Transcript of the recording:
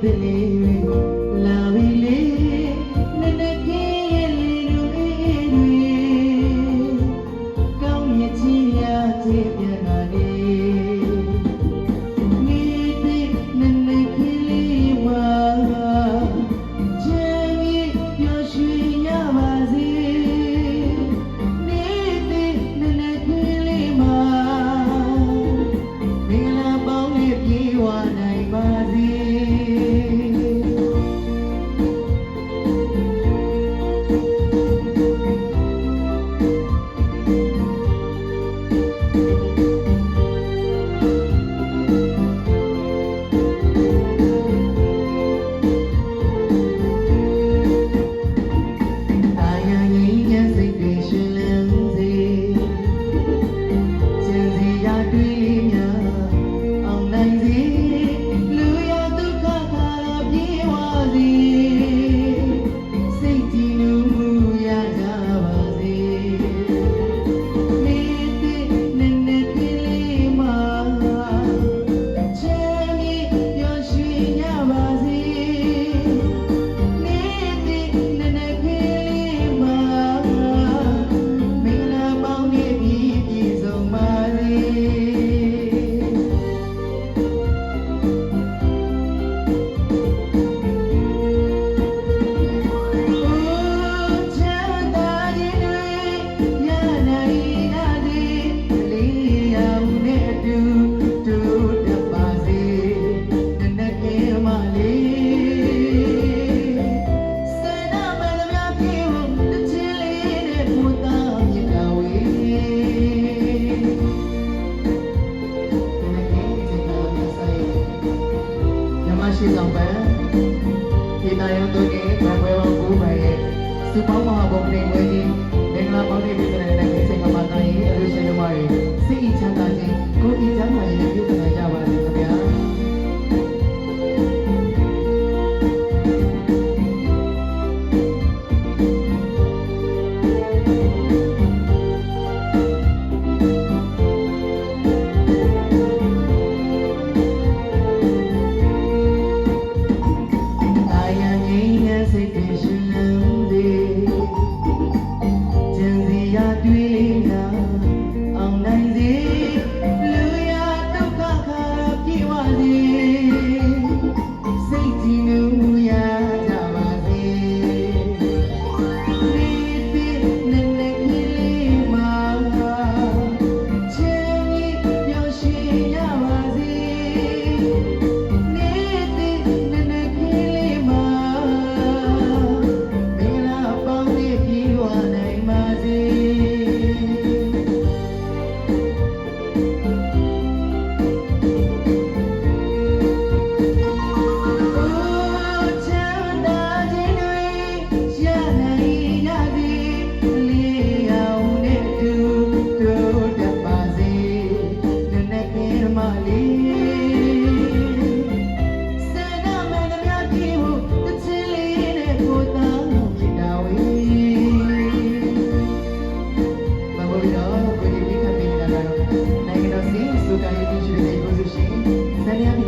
ပနေလာပြီလေ ရှိဆောင်ပန်းဒေတာရုံတို့ရဲ့ဗန်ပွဲပေါင်း9ပါးရဲ့စူပေါင်းမဟာဘုံနေပွဲကြီးမင်္ဂလာပေါင်းတဲ့ပြည်နယ်နဲ့ခေတ်ဆိုင်ကမှတိုင်းအလို့ရှင်ရပါတယ် Italian